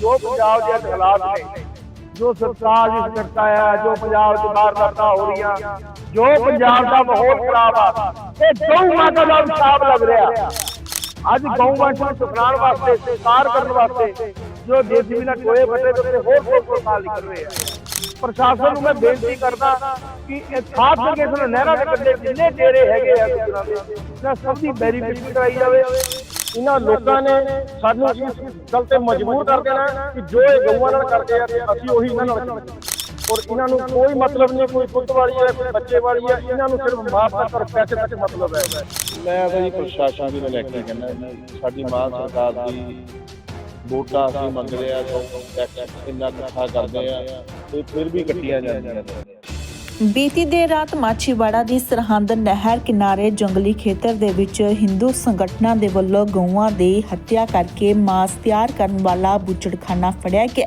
ਜੋ ਪੰਜਾਬ ਦੇ ਹਾਲਾਤ ਨੇ, ਜੋ ਸਰਕਾਰ ਦੀ ਕਰਤਾ ਹੈ, ਜੋ ਪੰਜਾਬ ਚ ਵਾਰਦਾਤਾਂ ਹੋ ਰਹੀਆਂ ਜੋ ਪੰਜਾਬ ਦਾ ਮਾਹੌਲ ਖਰਾਬ ਆ, ਇਹ ਗਊ ਮਾਤਾ ਦਾ ਅਭਿਸ਼ਾਪ ਲੱਗ ਰਿਹਾ। ਅੱਜ ਗਊ ਮਾਤਾ ਨੂੰ ਸੁਖਾਉਣ ਵਾਸਤੇ ਸੰਸਕਾਰ ਕਰਨ ਵਾਸਤੇ, ਜੋ ਜੇਸੀਬੀ ਨਾਲ ਟੋਏ ਫੱਟੇ ਦੇ ਹੋਰ ਹੋਰ ਪ੍ਰਕਾਰ ਨਿਕਲ ਰਹੇ ਆ। ਪ੍ਰਸ਼ਾਸਨ ਨੂੰ ਮੈਂ ਬੇਨਤੀ ਕਰਦਾ ਕਿ ਇਹ ਖਾਸ ਕਰਕੇ ਇਸ ਨਹਿਰਾਂ ਦੇ ਕੰਢੇ ਜਿੰਨੇ ਡੇਰੇ ਹੈਗੇ ਆ ਗੁਜਰਾਂ ਦੇ ਇਹਨਾਂ ਸਭ ਦੀ ਵੈਰੀਫਿਕੇਸ਼ਨ ਕਰਾਈ ਜਾਵੇ ਇਹਨਾਂ ਲੋਕਾਂ ਨੇ ਸਾਨੂੰ ਇਸ ਗੱਲ ਤੇ ਮਜਬੂਰ ਕਰ ਦੇਣਾ ਕਿ ਜੋ ਇਹ ਗਊਆਂ ਨਾਲ ਕਰਦੇ ਆ, ਅਸੀਂ ਉਹੀ ਇਹਨਾਂ ਨਾਲ ਔਰ ਇਹਨਾਂ ਨੂੰ ਕੋਈ ਮਤਲਬ ਨਹੀਂ, ਕੋਈ ਪੁੱਤ ਵਾਲੀ ਹੈ, ਕੋਈ ਬੱਚੇ ਵਾਲੀ ਹੈ, ਇਹਨਾਂ ਨੂੰ ਸਿਰਫ ਮਾਪ ਤੱਕ ਔਰ ਪੈਸੇ ਤੱਕ ਮਤਲਬ ਹੈ। ਮੈਂ ਤਾਂ ਜੀ ਪ੍ਰਸ਼ਾਸਨ ਦੀ ਲੈ ਕੇ ਕਹਿੰਦਾ, ਸਾਡੀ ਮਾਂ ਸਰਕਾਰ ਦੀ ਵੋਟਾਂ ਅਸੀਂ ਮੰਗਦੇ ਆ ਜੋ ਟੈਕਸ ਇੰਨਾ ਇਕੱਠਾ ਕਰਦੇ ਆ, ਤੇ ਫਿਰ ਵੀ ਕੱਟੀਆਂ ਜਾਂਦੀਆਂ ਨੇ। ਬੀਤੀ ਦੇਰ ਰਾਤ ਮਾਛੀਵਾੜਾ ਦੀ ਸਰਹੰਦ ਨਹਿਰ ਕਿਨਾਰੇ ਜੰਗਲੀ ਖੇਤਰ ਦੇ ਵਿੱਚ ਹਿੰਦੂ ਸੰਗਠਨਾਂ ਦੇ ਵੱਲੋਂ ਗਊਆਂ ਦੀ ਹੱਤਿਆ ਕਰਕੇ ਮਾਸ ਤਿਆਰ ਕਰਨ ਵਾਲਾ ਬੁੱਚੜਖਾਨਾ ਫੜਿਆ ਗਿਆ,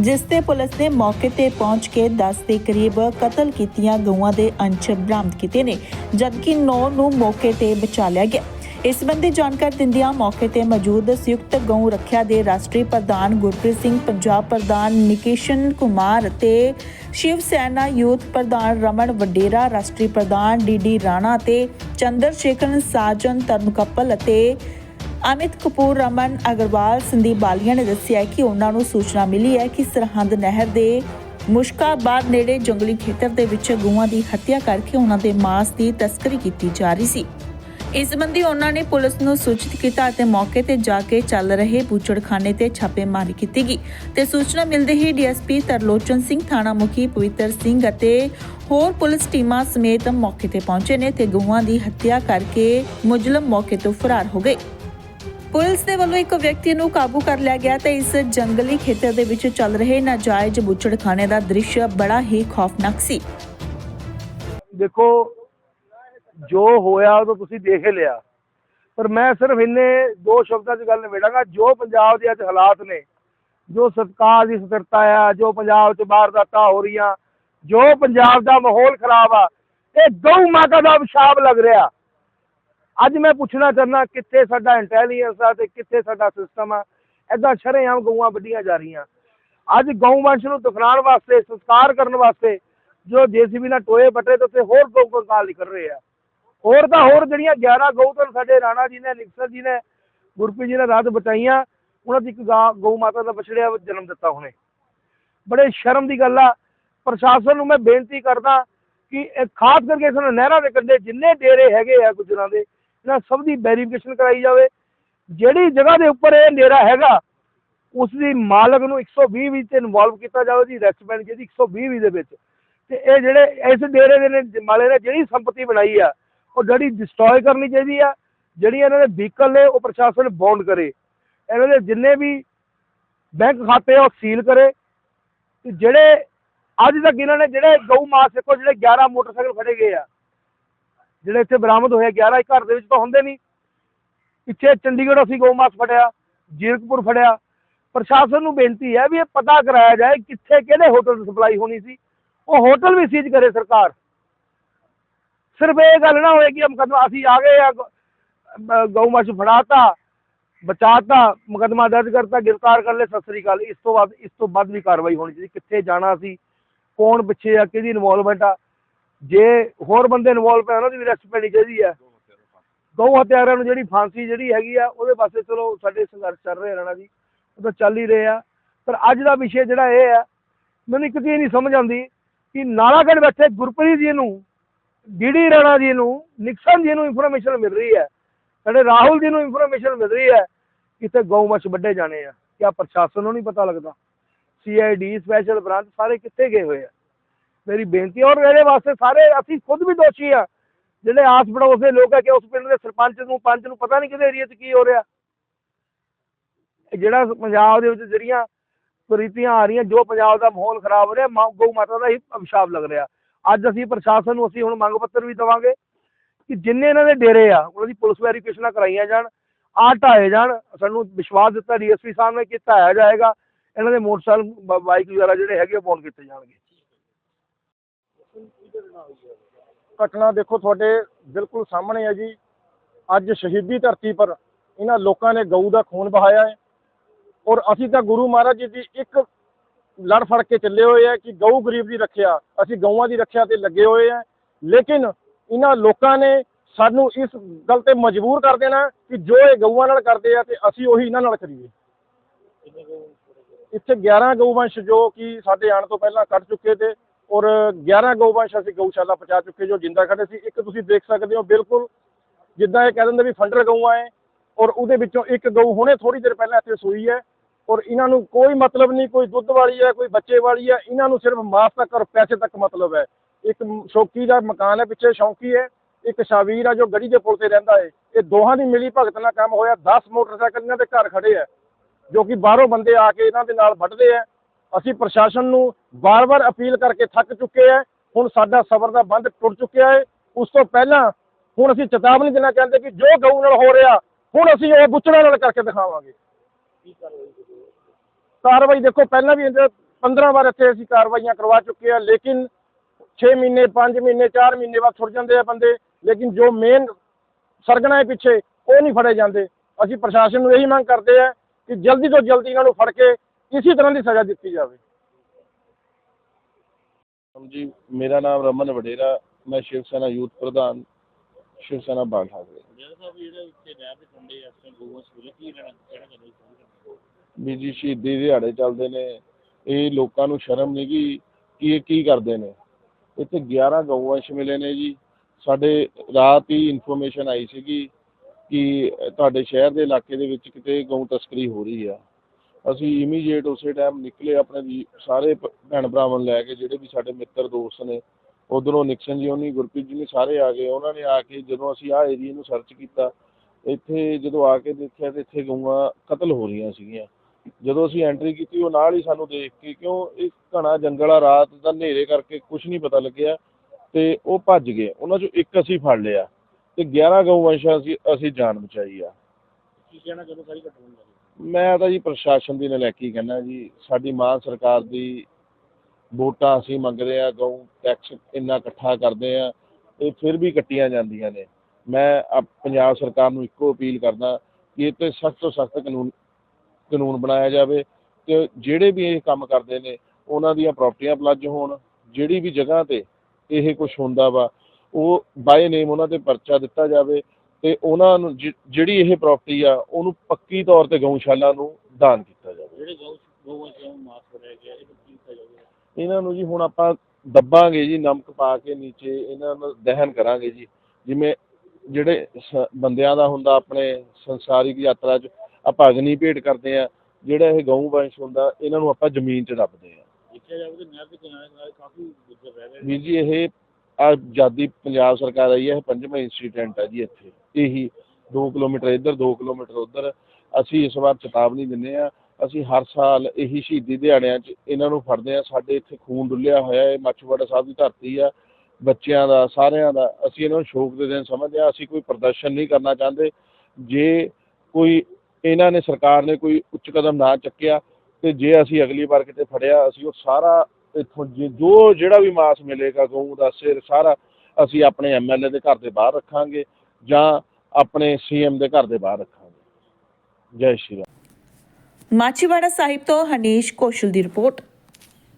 ਜਿਸ ਤੇ ਪੁਲਿਸ ਨੇ ਮੌਕੇ ਤੇ ਪਹੁੰਚ ਕੇ 10 ਦੇ ਕਰੀਬ ਕਤਲ ਕੀਤੀਆਂ ਗਊਆਂ ਦੇ ਅੰਸ਼ ਬਰਾਮਦ ਕੀਤੇ ਨੇ, ਜਦਕਿ 9 ਨੂੰ ਮੌਕੇ ਤੇ ਬਚਾ ਲਿਆ ਗਿਆ। ਇਸ ਸੰਬੰਧੀ ਜਾਣਕਾਰੀ ਦਿੰਦਿਆਂ ਮੌਕੇ ਤੇ ਮੌਜੂਦ ਸੰਯੁਕਤ ਗਊ ਰੱਖਿਆ ਦੇ ਰਾਸ਼ਟਰੀ ਪ੍ਰਧਾਨ ਗੁਰਪ੍ਰੀਤ ਸਿੰਘ, ਪੰਜਾਬ ਪ੍ਰਧਾਨ ਨਿਕੇਸ਼ਨ ਕੁਮਾਰ ਅਤੇ ਸ਼ਿਵ ਸੈਨਾ ਯੂਥ ਪ੍ਰਧਾਨ ਰਮਨ ਵਡੇਰਾ, ਰਾਸ਼ਟਰੀ ਪ੍ਰਧਾਨ ਡੀਡੀ ਰਾਣਾ ਤੇ ਚੰਦਰ ਸ਼ੇਖਰਨ ਸਾਜਨ ਤਰਨਕਪਲ ਅਤੇ ਅਮਿਤ ਕਪੂਰ, ਰਮਨ ਅਗਰਵਾਲ, ਸੰਦੀਪ ਬਾਲੀਆ ਨੇ ਦੱਸਿਆ ਕਿ ਉਹਨਾਂ ਨੂੰ ਸੂਚਨਾ ਮਿਲੀ ਹੈ ਕਿ ਸਰਹੰਦ ਨਹਿਰ ਦੇ ਮੁਸ਼ਕਾਬਾਦ ਨੇੜੇ ਜੰਗਲੀ ਖੇਤਰ ਦੇ ਵਿੱਚ ਗਊਆਂ ਦੀ ਹੱਤਿਆ ਕਰਕੇ ਉਹਨਾਂ ਦੇ ਮਾਸ ਦੀ ਤਸਕਰੀ ਕੀਤੀ ਜਾ ਰਹੀ ਸੀ। ਇਸ ਸੰਬੰਧੀ ਉਹਨਾਂ ਨੇ ਪੁਲਿਸ ਨੂੰ ਸੂਚਿਤ ਕੀਤਾ ਅਤੇ ਮੌਕੇ ਤੇ ਜਾ ਕੇ ਚੱਲ ਰਹੇ ਬੂਚੜਖਾਨੇ ਤੇ ਛਾਪੇਮਾਰੀ ਕੀਤੀ ਗਈ। ਤੇ ਸੂਚਨਾ ਮਿਲਦੇ ਹੀ ਡੀਐਸਪੀ ਤਰਲੋਚਨ ਸਿੰਘ, ਥਾਣਾ ਮੁਖੀ ਪਵਿੱਤਰ ਸਿੰਘ ਅਤੇ ਹੋਰ ਪੁਲਿਸ ਟੀਮਾਂ ਸਮੇਤ ਮੌਕੇ ਤੇ ਪਹੁੰਚੇ ਨੇ ਤੇ ਗਊਆਂ ਦੀ ਹੱਤਿਆ ਕਰਕੇ ਮੁਜਲਮ ਮੌਕੇ ਤੋਂ ਫਰਾਰ ਹੋ ਗਏ। ਪੁਲਿਸ ਦੇ ਵੱਲੋਂ ਇੱਕ ਵਿਅਕਤੀ ਨੂੰ ਕਾਬੂ ਕਰ ਲਿਆ ਗਿਆ ਤੇ ਇਸ ਜੰਗਲੀ ਖੇਤਰ ਦੇ ਵਿੱਚ ਚੱਲ ਰਹੇ ਨਾਜਾਇਜ਼ ਬੁੱਚੜਖਾਨੇ ਦਾ ਦ੍ਰਿਸ਼ ਬੜਾ ਹੀ ਖੌਫਨਾਕ ਸੀ। ਦੇਖੋ ਜੋ ਹੋਇਆ ਉਹ ਤੁਸੀਂ ਦੇਖ ਹੀ ਲਿਆ। ਪਰ ਮੈਂ ਸਿਰਫ ਇੰਨੇ ਦੋ ਸ਼ਬਦਾਂ 'ਚ ਗੱਲ ਨਿਬੇੜਾਂਗਾ, ਜੋ ਪੰਜਾਬ ਦੇ ਅੱਜ ਹਾਲਾਤ ਨੇ, ਜੋ ਸਰਕਾਰ ਦੀ ਸਥਿਰਤਾ ਆ, ਜੋ ਪੰਜਾਬ 'ਚ ਵਾਰਦਾਤਾਂ ਹੋ ਰਹੀਆਂ, ਜੋ ਪੰਜਾਬ ਦਾ ਮਾਹੌਲ ਖਰਾਬ ਆ, ਇਹ ਗਊ ਮਾਤਾ ਦਾ ਅਭਿਸ਼ਾਪ ਲੱਗ ਰਿਹਾ। ਅੱਜ ਮੈਂ ਪੁੱਛਣਾ ਚਾਹੁੰਦਾ ਕਿੱਥੇ ਸਾਡਾ ਇੰਟੈਲੀਜੈਂਸ ਆ ਤੇ ਕਿੱਥੇ ਸਾਡਾ ਸਿਸਟਮ ਆ? ਐਦਾਂ ਸ਼ਰੇਆਮ ਗਊਆਂ ਵੱਢੀਆਂ ਜਾ ਰਹੀਆਂ। ਅੱਜ ਗਊ ਵੰਸ਼ ਨੂੰ ਦਫਨਾਉਣ ਵਾਸਤੇ, ਸੰਸਕਾਰ ਕਰਨ ਵਾਸਤੇ ਜੋ ਜੇਸੀਬੀ ਨਾਲ ਟੋਏ ਪੱਟੇ ਤੇ ਉੱਤੇ ਹੋਰ ਲੋਕ ਕੰਕਾਲ ਨਿਕਲ ਰਹੇ ਆ। ਹੋਰ ਤਾਂ ਹੋਰ ਜਿਹੜੀਆਂ 11 ਗਊ ਤਾਂ ਸਾਡੇ ਰਾਣਾ ਜੀ ਨੇ ਨਿਕਸਰ ਜੀ ਨੇ, ਗੁਰਪ੍ਰੀਤ ਜੀ ਨੇ ਰਾਤ ਬਚਾਈਆਂ, ਉਹਨਾਂ ਦੀ ਇੱਕ ਗਾਂ- ਗਊ ਮਾਤਾ ਦਾ ਬਛੜਿਆ ਜਨਮ ਦਿੱਤਾ ਹੁਣੇ ਬੜੇ ਸ਼ਰਮ ਦੀ ਗੱਲ ਆ। ਪ੍ਰਸ਼ਾਸਨ ਨੂੰ ਮੈਂ ਬੇਨਤੀ ਕਰਦਾ ਕਿ ਇਹ ਖਾਸ ਕਰਕੇ ਇਸ ਨਹਿਰਾਂ ਦੇ ਕੰਢੇ ਜਿੰਨੇ ਡੇਰੇ ਹੈਗੇ ਆ ਗੁਜਰਾਂ ਦੇ, ਇਹਨਾਂ ਸਭ ਦੀ ਵੈਰੀਫਿਕੇਸ਼ਨ ਕਰਾਈ ਜਾਵੇ। ਜਿਹੜੀ ਜਗ੍ਹਾ ਦੇ ਉੱਪਰ ਇਹ ਡੇਰਾ ਹੈਗਾ, ਉਸ ਦੀ ਮਾਲਕ ਨੂੰ 120 ਵਿੱਚ ਇਨਵੋਲਵ ਕੀਤਾ ਜਾਵੇ ਜੀ ਰੈਸਟੋਰੈਂਟ ਜਿਹਦੀ 120 ਵੀ ਦੇ ਵਿੱਚ। ਤੇ ਇਹ ਜਿਹੜੇ ਇਸ ਡੇਰੇ ਦੇ ਮਾਲੇ ਨੇ ਜਿਹੜੀ ਸੰਪਤੀ ਬਣਾਈ ਆ ਉਹ ਜਿਹੜੀ ਡਿਸਟਰੋਏ ਕਰਨੀ ਚਾਹੀਦੀ ਆ, ਜਿਹੜੀ ਇਹਨਾਂ ਦੇ ਵਹੀਕਲ ਨੇ ਉਹ ਪ੍ਰਸ਼ਾਸਨ ਬੌਂਡ ਕਰੇ। ਇਹਨਾਂ ਦੇ ਜਿੰਨੇ ਵੀ ਬੈਂਕ ਖਾਤੇ ਆ, ਉਹ ਸੀਲ ਕਰੇ। ਤੇ ਜਿਹੜੇ ਅੱਜ ਤੱਕ ਇਹਨਾਂ ਨੇ ਜਿਹੜੇ ਗਊ ਮਾਸ ਦੇਖੋ, ਜਿਹੜੇ 11 ਮੋਟਰਸਾਈਕਲ ਫੜੇ ਗਏ ਆ, ਜਿਹੜੇ ਇੱਥੇ ਬਰਾਮਦ ਹੋਏ 11 ਇੱਕ ਘਰ ਦੇ ਵਿੱਚ ਤਾਂ ਹੁੰਦੇ ਨਹੀਂ। ਪਿੱਛੇ ਚੰਡੀਗੜ੍ਹ ਅਸੀਂ ਗਊ ਮਾਸ ਫੜਿਆ, ਜੀਰਕਪੁਰ ਫੜਿਆ। ਪ੍ਰਸ਼ਾਸਨ ਨੂੰ ਬੇਨਤੀ ਹੈ ਵੀ ਇਹ ਪਤਾ ਕਰਾਇਆ ਜਾਏ ਕਿੱਥੇ ਕਿਹੜੇ ਹੋਟਲ ਸਪਲਾਈ ਹੋਣੀ ਸੀ। ਉਹ ਹੋਟਲ ਵੀ ਸੀਜ਼ ਕਰੇ ਸਰਕਾਰ। ਸਿਰਫ ਇਹ ਗੱਲ ਨਾ ਹੋਏ ਕਿ ਮੁਕੱਦਮਾ ਅਸੀਂ ਆ ਗਏ ਆ ਗ- ਗਊ ਮਾਸ ਫੜਾਤਾ, ਬਚਾਤਾ, ਮੁਕੱਦਮਾ ਦਰਜ ਕਰਤਾ, ਗ੍ਰਿਫਤਾਰ ਕਰ ਲਏ, ਸਤਿ ਸ੍ਰੀ ਅਕਾਲ। ਇਸ ਤੋਂ ਬਾਅਦ, ਇਸ ਤੋਂ ਬਾਅਦ ਵੀ ਕਾਰਵਾਈ ਹੋਣੀ ਚਾਹੀਦੀ। ਕਿੱਥੇ ਜਾਣਾ ਸੀ, ਕੌਣ ਪਿੱਛੇ ਆ, ਕਿਹਦੀ ਇਨਵੋਲਵਮੈਂਟ ਆ? ਜੇ ਹੋਰ ਬੰਦੇ ਇਨਵੋਲਵ ਪਏ ਉਹਨਾਂ ਦੀ ਵੀ ਰੈਸਟ ਪੈਣੀ ਚਾਹੀਦੀ ਹੈ ਗਊ ਹੱਤਿਆਰਿਆਂ ਨੂੰ ਜਿਹੜੀ ਫਾਂਸੀ ਜਿਹੜੀ ਹੈਗੀ ਆ, ਉਹਦੇ ਪਾਸੇ ਚਲੋ ਸਾਡੇ ਸੰਘਰਸ਼ ਚੱਲ ਰਹੇ ਰਾਣਾ ਜੀ। ਉਹ ਤਾਂ ਚੱਲ ਹੀ ਰਹੇ ਆ। ਪਰ ਅੱਜ ਦਾ ਵਿਸ਼ੇ ਜਿਹੜਾ ਇਹ ਆ, ਮੈਨੂੰ ਇੱਕ ਚੀਜ਼ ਨਹੀਂ ਸਮਝ ਆਉਂਦੀ ਕਿ ਨਾਲਾਗੜ੍ਹ ਬੈਠੇ ਗੁਰਪ੍ਰੀਤ ਜੀ ਨੂੰ ਡੀਡੀ ਰਾਣਾ ਜੀ ਨੂੰ, ਨਿਕਸਨ ਜੀ ਨੂੰ ਇਨਫੋਰਮੇਸ਼ਨ ਮਿਲ ਰਹੀ ਹੈ। ਸਾਡੇ ਰਾਹੁਲ ਜੀ ਨੂੰ ਇਨਫੋਰਮੇਸ਼ਨ ਮਿਲ ਰਹੀ ਹੈ ਕਿ ਇੱਥੇ ਵੱਡੇ ਜਾਣੇ ਆ। ਕਿਆ ਪ੍ਰਸ਼ਾਸਨ ਨੂੰ ਨਹੀਂ ਪਤਾ ਲੱਗਦਾ? ਸੀਆਈਡੀ ਸਪੈਸ਼ਲ ਬ੍ਰਾਂਚ ਸਾਰੇ ਕਿੱਥੇ ਗਏ ਹੋਏ ਆ? ਮੇਰੀ ਬੇਨਤੀ ਔਰ ਇਹਦੇ ਵਾਸਤੇ ਸਾਰੇ, ਅਸੀਂ ਖੁਦ ਵੀ ਦੋਸ਼ੀ ਆ। ਜਿਹੜੇ ਆਸ ਪੜੋਸ ਦੇ ਲੋਕ ਆ ਕਿ ਉਸ ਪਿੰਡ ਦੇ ਸਰਪੰਚ ਨੂੰ, ਪੰਚ ਨੂੰ ਪਤਾ ਨਹੀਂ ਕਿਹਦੇ ਏਰੀਆ 'ਚ ਕੀ ਹੋ ਰਿਹਾ। ਜਿਹੜਾ ਪੰਜਾਬ ਦੇ ਵਿੱਚ ਜਿਹੜੀਆਂ ਕੁਰੀਤੀਆਂ ਆ ਰਹੀਆਂ, ਜੋ ਪੰਜਾਬ ਦਾ ਮਾਹੌਲ ਖਰਾਬ ਹੋ ਰਿਹਾ ਗਊ ਮਾਤਾ ਦਾ ਹੀ ਅਭਿਸ਼ਾਪ ਲੱਗ ਰਿਹਾ। ਅੱਜ ਅਸੀਂ ਪ੍ਰਸ਼ਾਸਨ ਨੂੰ ਅਸੀਂ ਹੁਣ ਮੰਗ ਪੱਤਰ ਵੀ ਦੇਵਾਂਗੇ ਕਿ ਜਿੰਨੇ ਇਹਨਾਂ ਦੇ ਡੇਰੇ ਆ, ਉਹਨਾਂ ਦੀ ਪੁਲਿਸ ਵੈਰੀਫਿਕੇਸ਼ਨਾਂ ਕਰਾਈਆਂ ਜਾਣ ਆ ਢਾਏ ਜਾਣ, ਸਾਨੂੰ ਵਿਸ਼ਵਾਸ ਦਿੱਤਾ ਡੀਐਸਪੀ ਸਾਹਿਬ ਨੇ ਕਿ ਢਾਇਆ ਜਾਏਗਾ, ਇਹਨਾਂ ਦੇ ਮੋਟਰਸਾਈਕਲ ਬਾਈਕ ਵਗੈਰਾ ਜਿਹੜੇ ਹੈਗੇ ਫੋਨ ਕੀਤੇ ਜਾਣਗੇ। ਘਟਨਾ ਦੇਖੋ ਤੁਹਾਡੇ ਬਿਲਕੁਲ ਸਾਹਮਣੇ ਹੈ ਜੀ। ਅੱਜ ਸ਼ਹੀਦੀ ਧਰਤੀ ਪਰ ਇਹਨਾਂ ਲੋਕਾਂ ਨੇ ਗਊ ਦਾ ਖੂਨ ਬਹਾਇਆ ਹੈ। ਔਰ ਅਸੀਂ ਤਾਂ ਗੁਰੂ ਮਹਾਰਾਜ ਜੀ ਦੀ ਇੱਕ ਲੜ ਫੜ ਕੇ ਚੱਲੇ ਹੋਏ ਆ ਕਿ ਗਊ ਗਰੀਬ ਦੀ ਰੱਖਿਆ, ਅਸੀਂ ਗਊਆਂ ਦੀ ਰੱਖਿਆ ਤੇ ਲੱਗੇ ਹੋਏ ਆ। ਲੇਕਿਨ ਇਹਨਾਂ ਲੋਕਾਂ ਨੇ ਸਾਨੂੰ ਇਸ ਗੱਲ ਤੇ ਮਜਬੂਰ ਕਰ ਦੇਣਾ ਕਿ ਜੋ ਇਹ ਗਊਆਂ ਨਾਲ ਕਰਦੇ ਆ ਤੇ ਅਸੀਂ ਉਹੀ ਇਹਨਾਂ ਨਾਲ ਕਰੀਏ। ਇੱਥੇ 11 ਗਊਵੰਸ਼ ਜੋ ਕਿ ਸਾਡੇ ਆਉਣ ਤੋਂ ਪਹਿਲਾਂ ਕੱਟ ਚੁੱਕੇ ਤੇ ਔਰ 11 ਗਊਵੰਸ਼ ਅਸੀਂ ਗਊਸ਼ਾਲਾ ਪਹੁੰਚਾ ਚੁੱਕੇ ਜੋ ਜਿੰਦਾ ਖੜੇ ਸੀ। ਇੱਕ ਤੁਸੀਂ ਦੇਖ ਸਕਦੇ ਹੋ ਬਿਲਕੁਲ ਜਿੱਦਾਂ ਇਹ ਕਹਿ ਦਿੰਦੇ ਵੀ ਫੰਡਰ ਗਊਆਂ ਹੈ ਔਰ ਉਹਦੇ ਵਿੱਚੋਂ ਇੱਕ ਗਊ ਹੁਣੇ ਥੋੜੀ ਦੇਰ ਪਹਿਲਾਂ ਇੱਥੇ ਸੂਈ ਹੈ ਔਰ ਇਹਨਾਂ ਨੂੰ ਕੋਈ ਮਤਲਬ ਨਹੀਂ, ਕੋਈ ਦੁੱਧ ਵਾਲੀ ਹੈ, ਕੋਈ ਬੱਚੇ ਵਾਲੀ ਹੈ, ਇਹਨਾਂ ਨੂੰ ਸਿਰਫ ਮਾਸ ਤੱਕ ਔਰ ਪੈਸੇ ਤੱਕ ਮਤਲਬ ਹੈ। ਇੱਕ ਸ਼ੌਕੀ ਦਾ ਮਕਾਨ ਹੈ, ਪਿੱਛੇ ਸ਼ੌਕੀ ਹੈ, ਇੱਕ ਸ਼ਾਵੀਰ ਆ ਜੋ ਗੜੀ ਦੇ ਪੁਲ ਤੇ ਰਹਿੰਦਾ ਹੈ। ਇਹ ਦੋਹਾਂ ਦੀ ਮਿਲੀ ਭਗਤ ਨਾਲ ਕੰਮ ਹੋਇਆ 10 ਮੋਟਰਸਾਈਕਲ ਇਹਨਾਂ ਦੇ ਘਰ ਖੜੇ ਆ ਜੋ ਕਿ ਬਾਹਰੋਂ ਬੰਦੇ ਆ ਕੇ ਇਹਨਾਂ ਦੇ ਨਾਲ ਵੱਢਦੇ ਆ ਅਸੀਂ ਪ੍ਰਸ਼ਾਸਨ ਨੂੰ ਵਾਰ-ਵਾਰ ਅਪੀਲ ਕਰਕੇ ਥੱਕ ਚੁੱਕੇ ਆ ਹੁਣ ਸਾਡਾ ਸਬਰ ਦਾ ਬੰਦ ਟੁੱਟ ਚੁੱਕਿਆ ਹੈ। ਉਸ ਤੋਂ ਪਹਿਲਾਂ ਹੁਣ ਅਸੀਂ ਚੇਤਾਵਨੀ ਦੇਣਾ ਚਾਹੁੰਦੇ ਕਿ ਜੋ ਗਊ ਨਾਲ ਹੋ ਰਿਹਾ, ਹੁਣ ਅਸੀਂ ਉਹ ਬੁੱਚੜਾਂ ਨਾਲ ਕਰਕੇ ਦਿਖਾਵਾਂਗੇ। ਕਾਰਵਾਈ ਦੇਖੋ ਪਹਿਲਾਂ ਵੀ ਇਹਦੇ 15 ਵਾਰ ਇੱਥੇ ਅਸੀਂ ਕਾਰਵਾਈਆਂ ਕਰਵਾ ਚੁੱਕੇ ਆ ਲੇਕਿਨ 6 ਮਹੀਨੇ 5 ਮਹੀਨੇ 4 ਮਹੀਨੇ ਬਾਅਦ ਛੁੱਟ ਜਾਂਦੇ ਆ ਬੰਦੇ ਲੇਕਿਨ ਜੋ ਮੇਨ ਸਰਗਣਾ ਹੈ ਪਿੱਛੇ ਉਹ ਨਹੀਂ ਫੜੇ ਜਾਂਦੇ। ਅਸੀਂ ਪ੍ਰਸ਼ਾਸਨ ਨੂੰ ਇਹੀ ਮੰਗ ਕਰਦੇ ਆ ਕਿ ਜਲਦੀ ਤੋਂ ਜਲਦੀ ਇਹਨਾਂ ਨੂੰ ਫੜ ਕੇ ਇਸੇ ਤਰ੍ਹਾਂ ਦੀ ਸਜ਼ਾ ਦਿੱਤੀ ਜਾਵੇ। ਜੀ ਮੇਰਾ ਨਾਮ ਰਮਨ ਵਡੇਰਾ ਮੈਂ ਸ਼ਿਵ ਸੈਨਾ ਯੂਥ ਪ੍ਰਧਾਨ ਸ਼ਿਵ ਸੈਨਾ ਬਾਲ ਠਾਕਰੇ। ਵੀ ਜੀ ਸ਼ਹੀਦੀ ਦਿਹਾੜੇ ਚੱਲਦੇ ਨੇ, ਇਹ ਲੋਕਾਂ ਨੂੰ ਸ਼ਰਮ ਨਹੀਂ ਗੀ ਕਿ ਇਹ ਕੀ ਕਰਦੇ ਨੇ। ਇੱਥੇ 11 ਗਊਵੰਸ਼ ਮਿਲੇ ਨੇ ਜੀ। ਸਾਡੇ ਰਾਤ ਹੀ ਇਨਫੋਰਮੇਸ਼ਨ ਆਈ ਸੀਗੀ ਕਿ ਤੁਹਾਡੇ ਸ਼ਹਿਰ ਦੇ ਇਲਾਕੇ ਦੇ ਵਿੱਚ ਕਿਤੇ ਗਊ ਤਸਕਰੀ ਹੋ ਰਹੀ ਆ। ਅਸੀਂ ਇਮੀਡੀਏਟ ਉਸੇ ਟਾਈਮ ਨਿਕਲੇ ਆਪਣੇ ਸਾਰੇ ਭੈਣ ਭਰਾਵਾਂ ਨੂੰ ਲੈ ਕੇ, ਜਿਹੜੇ ਵੀ ਸਾਡੇ ਮਿੱਤਰ ਦੋਸਤ ਨੇ, ਉਧਰੋਂ ਨਿਕਸਨ ਜੀ ਹੋਣੀ, ਗੁਰਪ੍ਰੀਤ ਜੀ ਨੇ ਸਾਰੇ ਆ ਗਏ। ਉਹਨਾਂ ਨੇ ਆ ਕੇ ਜਦੋਂ ਅਸੀਂ ਆਹ ਏਰੀਏ ਨੂੰ ਸਰਚ ਕੀਤਾ, ਇੱਥੇ ਜਦੋਂ ਆ ਕੇ ਦੇਖਿਆ ਤੇ ਇੱਥੇ ਗਊਆਂ ਕਤਲ ਹੋ ਰਹੀਆਂ ਸੀਗੀਆਂ। ਜਦੋਂ ਅਸੀਂ ਐਂਟਰੀ ਕੀਤੀ ਉਹ ਨਾਲ ਹੀ ਸਾਨੂੰ ਦੇਖ ਕੇ ਕਿਉਂ ਇਹ ਘਣਾ ਜੰਗਲ ਆ ਰਾਤ ਦਾ ਹਨੇਰੇ ਕਰਕੇ ਕੁਝ ਨਹੀਂ ਪਤਾ ਲੱਗਿਆ ਤੇ ਉਹ ਭੱਜ ਗਏ। ਉਹਨਾਂ ਚੋਂ ਇੱਕ ਅਸੀਂ ਫੜ ਲਿਆ ਤੇ 11 ਗਊ ਵੰਸ਼ਾਂ ਅਸੀਂ ਅਸੀਂ ਜਾਨ ਬਚਾਈ ਆ। ਮੈਂ ਤਾਂ ਜੀ ਪ੍ਰਸ਼ਾਸਨ ਦੀ ਨਲਾਇਕੀ ਕਹਿੰਦਾ ਜੀ ਸਾਡੀ ਮਾਂ ਸਰਕਾਰ ਦੀ ਵੋਟਾਂ ਅਸੀਂ ਮੰਗਦੇ ਆ ਗਊ ਟੈਕਸ ਇੰਨਾ ਇਕੱਠਾ ਕਰਦੇ ਆ ਇਹ ਫਿਰ ਵੀ ਕੱਟੀਆਂ ਜਾਂਦੀਆਂ ਨੇ। ਮੈਂ ਪੰਜਾਬ ਸਰਕਾਰ ਨੂੰ ਇੱਕੋ ਅਪੀਲ ਕਰਦਾ ਕਿ ਇਹ ਤੇ ਸਖਤ ਤੋਂ ਸਖਤ ਕਾਨੂੰਨ ਕਾਨੂੰਨ ਬਣਾਇਆ ਜਾਵੇ ਤੇ ਜਿਹੜੇ ਵੀ ਇਹ ਕੰਮ ਕਰਦੇ ਨੇ ਉਹਨਾਂ ਦੀਆਂ ਪ੍ਰਾਪਰਟੀਆਂ ਪਲੱਜ ਹੋਣ ਜਿਹੜੀ ਵੀ ਜਗ੍ਹਾ ਤੇ ਇਹ ਕੁਝ ਹੁੰਦਾ ਵਾ ਉਹ ਬਾਏ ਨੇਮ ਉਹਨਾਂ ਤੇ ਪਰਚਾ ਦਿੱਤਾ ਜਾਵੇ ਤੇ ਉਹਨਾਂ ਨੂੰ ਜਿਹੜੀ ਇਹ ਪ੍ਰਾਪਰਟੀ ਆ ਉਹਨੂੰ ਪੱਕੀ ਤੌਰ ਤੇ ਗਊਸ਼ਾਲਾ ਨੂੰ ਦਾਨ ਕੀਤਾ ਜਾਵੇ। ਜਿਹੜੇ ਗਊ ਗਊਆਂ ਚੋਂ ਮਾਸ ਫੜਿਆ ਗਿਆ ਇਹ ਕੀ ਕੀਤਾ ਜਾਊਗਾ ਇਹਨਾਂ ਨੂੰ ਜੀ ਹੁਣ ਆਪਾਂ ਦੱਬਾਂਗੇ ਜੀ ਨਮਕ ਪਾ ਕੇ ਨੀਚੇ ਇਹਨਾਂ ਨੂੰ ਦਹਨ ਕਰਾਂਗੇ ਜੀ। ਜਿਵੇਂ ਜਿਹੜੇ ਬੰਦਿਆਂ ਦਾ ਹੁੰਦਾ ਆਪਣੇ ਸੰਸਾਰਿਕ ਯਾਤਰਾ 'ਚ ਆਪਾਂ ਅਗਨੀ ਭੇਟ ਕਰਦੇ ਆ ਜਿਹੜਾ ਇਹ ਗਊ ਵੰਸ਼ ਹੁੰਦਾ ਇਹਨਾਂ ਨੂੰ ਆਪਾਂ ਜ਼ਮੀਨ 'ਚ ਦੱਬਦੇ ਆ ਦੇਖਿਆ ਜਾਵੇ ਤਾਂ ਨਹਿਰ ਦੇ ਕਿਨਾਰੇ ਕਿਨਾਰੇ ਕਾਫੀ ਗੁੱਜਰ ਰਹਿ ਰਹੇ ਨੇ। ਵੀਰ ਜੀ ਇਹ ਆਜ਼ਾਦੀ ਪੰਜਾਬ ਸਰਕਾਰ ਆਈ ਹੈ ਇਹ ਪੰਜਵਾਂ ਇੰਸੀਡੈਂਟ ਹੈ ਜੀ ਇੱਥੇ। ਇਹੀ 2 ਕਿਲੋਮੀਟਰ ਇੱਧਰ 2 ਕਿਲੋਮੀਟਰ ਉੱਧਰ। ਅਸੀਂ ਇਸ ਵਾਰ ਚੇਤਾਵਨੀ ਦਿੰਦੇ ਆ ਅਸੀਂ ਹਰ ਸਾਲ ਇਹੀ ਸ਼ਹੀਦੀ ਦਿਹਾੜਿਆਂ 'ਚ ਇਹਨਾਂ ਨੂੰ ਫੜਦੇ ਆ ਸਾਡੇ ਇੱਥੇ ਖੂਨ ਡੁੱਲਿਆ ਹੋਇਆ ਹੈ ਮੱਛਵਾੜਾ ਸਾਹਿਬ ਦੀ ਧਰਤੀ ਆ ਬੱਚਿਆਂ ਦਾ ਸਾਰਿਆਂ ਦਾ। ਅਸੀਂ ਇਹਨਾਂ ਨੂੰ ਸ਼ੋਕ ਦੇ ਦਿਨ ਸਮਝਦੇ ਆ ਅਸੀਂ ਕੋਈ ਪ੍ਰਦਰਸ਼ਨ ਨਹੀਂ ਕਰਨਾ ਚਾਹੁੰਦੇ। ਜੇ ਕੋਈ ਇਹਨਾਂ ਨੇ ਸਰਕਾਰ ਨੇ ਕੋਈ ਉੱਚ ਕਦਮ ਨਾ ਚੱਕਿਆ ਤੇ ਜੇ ਅਸੀਂ ਅਗਲੀ ਵਾਰ ਕਿਤੇ ਫੜਿਆ, ਅਸੀਂ ਉਹ ਸਾਰਾ ਇੱਥੋਂ ਜੇ- ਜੋ ਜਿਹੜਾ ਵੀ ਮਾਸ ਮਿਲੇਗਾ, ਗਊ ਦਾ ਸਿਰ, ਸਾਰਾ ਅਸੀਂ ਆਪਣੇ ਐਮਐਲਏ ਦੇ ਘਰ ਦੇ ਬਾਹਰ ਰੱਖਾਂਗੇ ਜਾਂ ਆਪਣੇ ਸੀਐਮ ਦੇ ਘਰ ਦੇ ਬਾਹਰ ਰੱਖਾਂਗੇ। ਜੈ ਸ਼੍ਰੀ ਰਾਮ। ਮਾਚੀਵਾੜਾ ਸਾਹਿਬ ਤੋਂ ਹਨੀਸ਼ ਕੌਸ਼ਲ ਦੀ ਰਿਪੋਰਟ।